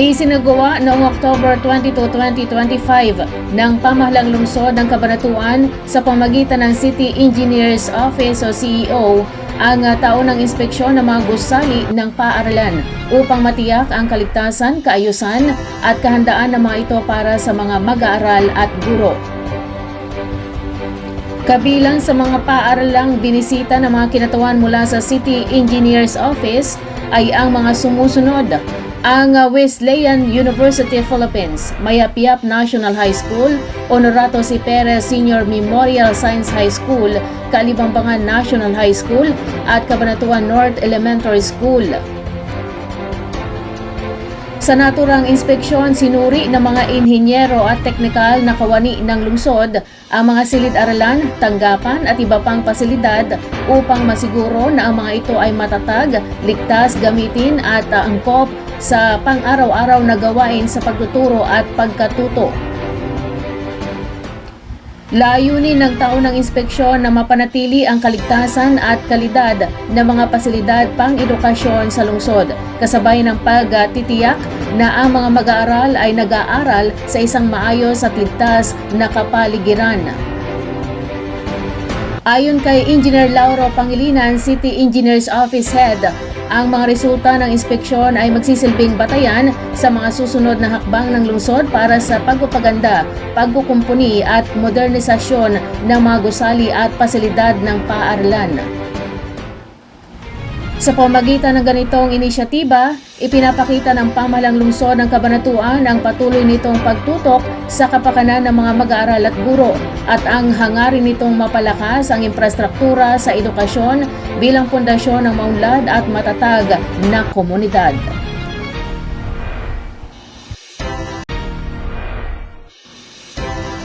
Isinagawa noong October 22, 2025 ng pamahalang lungsod ng Kabanatuan sa pamagitan ng City Engineers Office o CEO ang taunang inspeksyon ng mga gusali ng paaralan upang matiyak ang kaligtasan, kaayusan at kahandaan ng mga ito para sa mga mag-aaral at guro. Kabilang sa mga paaralang binisita ng mga kinatawan mula sa City Engineers Office ay ang mga sumusunod. Ang uh, Wesleyan University Philippines, Mayapiap National High School, Honorato C. Perez Senior Memorial Science High School, Kalibambangan National High School at Cabanatuan North Elementary School. Sa naturang inspeksyon, sinuri ng mga inhinyero at teknikal na kawani ng lungsod ang mga silid-aralan, tanggapan at iba pang pasilidad upang masiguro na ang mga ito ay matatag, ligtas gamitin at uh, angkop sa pang-araw-araw na gawain sa pagtuturo at pagkatuto. Layunin ng taon ng inspeksyon na mapanatili ang kaligtasan at kalidad ng mga pasilidad pang-edukasyon sa lungsod, kasabay ng pagtitiyak na ang mga mag-aaral ay nag-aaral sa isang maayos at ligtas na kapaligiran. Ayon kay Engineer Lauro Pangilinan, City Engineers Office Head, ang mga resulta ng inspeksyon ay magsisilbing batayan sa mga susunod na hakbang ng lungsod para sa pagpapaganda, pagkukumpuni at modernisasyon ng mga gusali at pasilidad ng paaralan. Sa pamagitan ng ganitong inisyatiba, ipinapakita ng pamahalang lungsod ng Kabanatuan ang patuloy nitong pagtutok sa kapakanan ng mga mag-aaral at guro at ang hangarin nitong mapalakas ang infrastruktura sa edukasyon bilang pundasyon ng maunlad at matatag na komunidad.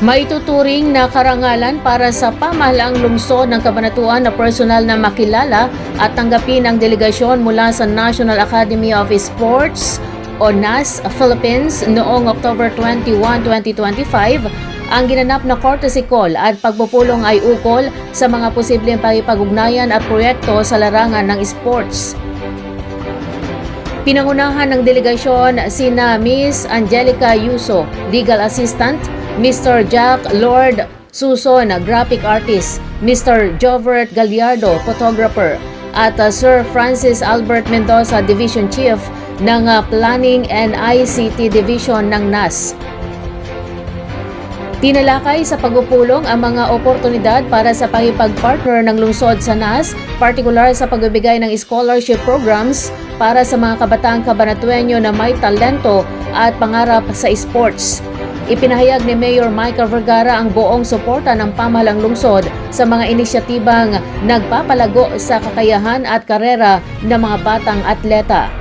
Maituturing na karangalan para sa pamahalaang lungsod ng Kabanatuan na personal na makilala at tanggapin ang delegasyon mula sa National Academy of Sports o NAS Philippines noong October 21, 2025 ang ginanap na courtesy call at pagpupulong ay ukol sa mga posibleng pakipag-ugnayan at proyekto sa larangan ng sports. Pinangunahan ng delegasyon sina Miss Angelica Yuso, Legal Assistant, Mr. Jack Lord Suson, Graphic Artist, Mr. Jovert Gallardo, Photographer, at uh, Sir Francis Albert Mendoza, Division Chief ng uh, Planning and ICT Division ng NAS. Tinalakay sa pagpupulong ang mga oportunidad para sa pakipag-partner ng lungsod sa NAS, partikular sa pagbibigay ng scholarship programs para sa mga kabataang kabanatuenyo na may talento at pangarap sa sports. Ipinahayag ni Mayor Michael Vergara ang buong suporta ng pamahalang lungsod sa mga inisyatibang nagpapalago sa kakayahan at karera ng mga batang atleta.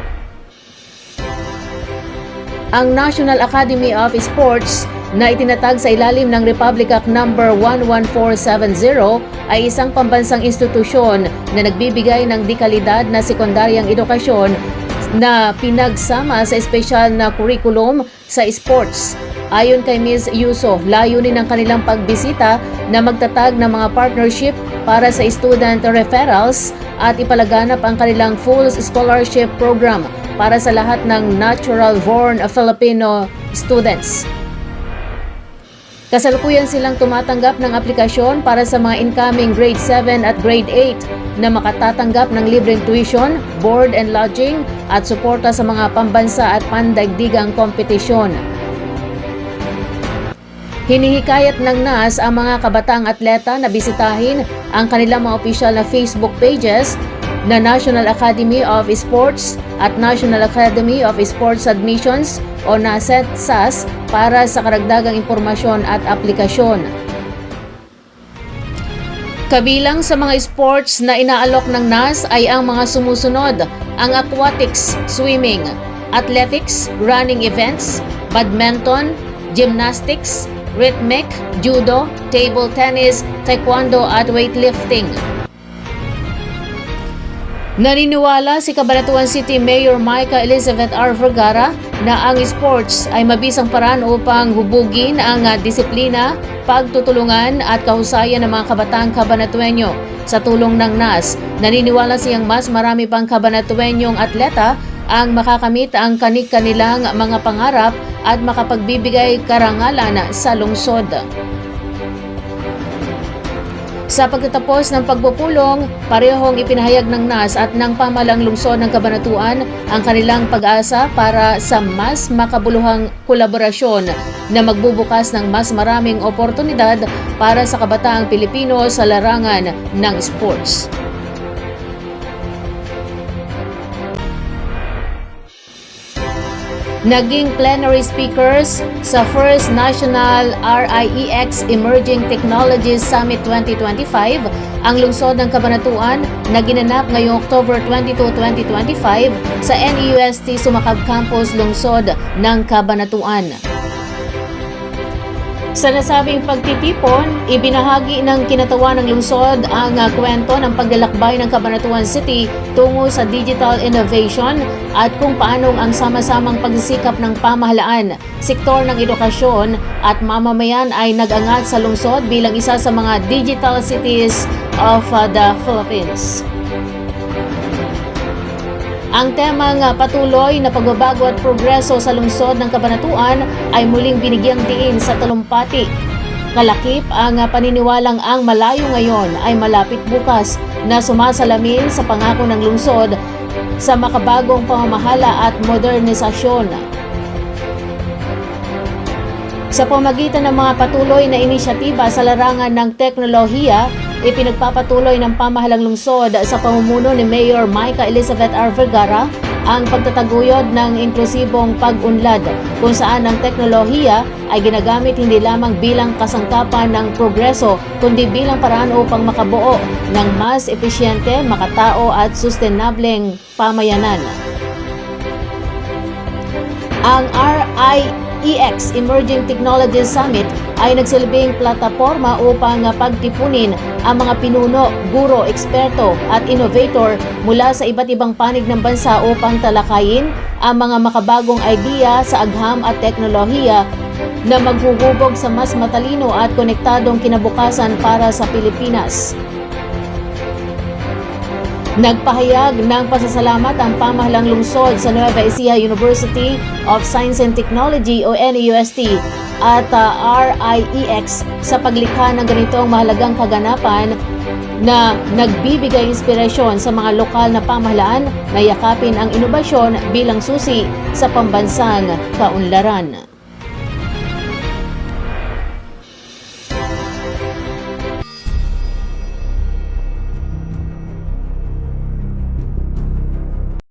Ang National Academy of Sports na itinatag sa ilalim ng Republic Act No. 11470 ay isang pambansang institusyon na nagbibigay ng dikalidad na sekundaryang edukasyon na pinagsama sa espesyal na curriculum sa sports. Ayon kay Ms. Yuso, layunin ng kanilang pagbisita na magtatag ng mga partnership para sa student referrals at ipalaganap ang kanilang full scholarship program para sa lahat ng natural-born Filipino students. Kasalukuyan silang tumatanggap ng aplikasyon para sa mga incoming grade 7 at grade 8 na makatatanggap ng libreng tuition, board and lodging at suporta sa mga pambansa at pandaigdigang kompetisyon. Hinihikayat ng NAS ang mga kabatang atleta na bisitahin ang kanilang mga opisyal na Facebook pages na National Academy of Sports at National Academy of Sports Admissions o NASET SAS para sa karagdagang impormasyon at aplikasyon. Kabilang sa mga sports na inaalok ng NAS ay ang mga sumusunod, ang aquatics, swimming, athletics, running events, badminton, gymnastics, rhythmic, judo, table tennis, taekwondo at weightlifting. Naniniwala si Cabanatuan City Mayor Micah Elizabeth R. Vergara na ang sports ay mabisang paraan upang hubugin ang ah, disiplina, pagtutulungan at kahusayan ng mga kabataan kabanatuenyo. Sa tulong ng NAS, naniniwala siyang mas marami pang kabanatuenyong atleta ang makakamit ang kanik-kanilang mga pangarap at makapagbibigay karangalan sa lungsod. Sa pagtatapos ng pagpupulong, parehong ipinahayag ng NAS at ng pamalang lungsod ng Kabanatuan ang kanilang pag-asa para sa mas makabuluhang kolaborasyon na magbubukas ng mas maraming oportunidad para sa kabataang Pilipino sa larangan ng sports. Naging plenary speakers sa First National RIEX Emerging Technologies Summit 2025 ang lungsod ng Kabanatuan na ginanap ngayong October 22, 2025 sa NEUST Sumakab Campus Lungsod ng Kabanatuan. Sa nasabing pagtitipon, ibinahagi ng kinatawan ng lungsod ang uh, kwento ng paglalakbay ng Cabanatuan City tungo sa digital innovation at kung paanong ang sama-samang pagsisikap ng pamahalaan, sektor ng edukasyon at mamamayan ay nag-angat sa lungsod bilang isa sa mga digital cities of uh, the Philippines. Ang temang patuloy na pagbabago at progreso sa lungsod ng Kabanatuan ay muling binigyang diin sa talumpati. Kalakip ang paniniwalang ang malayo ngayon ay malapit bukas na sumasalamin sa pangako ng lungsod sa makabagong pamamahala at modernisasyon. Sa pamagitan ng mga patuloy na inisyatiba sa larangan ng teknolohiya, ipinagpapatuloy ng pamahalang lungsod sa pamumuno ni Mayor Micah Elizabeth R. Vergara ang pagtataguyod ng inklusibong pag-unlad kung saan ang teknolohiya ay ginagamit hindi lamang bilang kasangkapan ng progreso kundi bilang paraan upang makabuo ng mas epesyente, makatao at sustenableng pamayanan. Ang RIEX Emerging Technologies Summit ay nagsilbing plataforma upang pagtipunin ang mga pinuno, guro, eksperto at innovator mula sa iba't ibang panig ng bansa upang talakayin ang mga makabagong idea sa agham at teknolohiya na maghuhubog sa mas matalino at konektadong kinabukasan para sa Pilipinas. Nagpahayag ng pasasalamat ang pamahalang lungsod sa Nueva Ecija University of Science and Technology o NUST at uh, RIEX sa paglikha ng ganitong mahalagang kaganapan na nagbibigay inspirasyon sa mga lokal na pamahalaan na yakapin ang inobasyon bilang susi sa pambansang kaunlaran.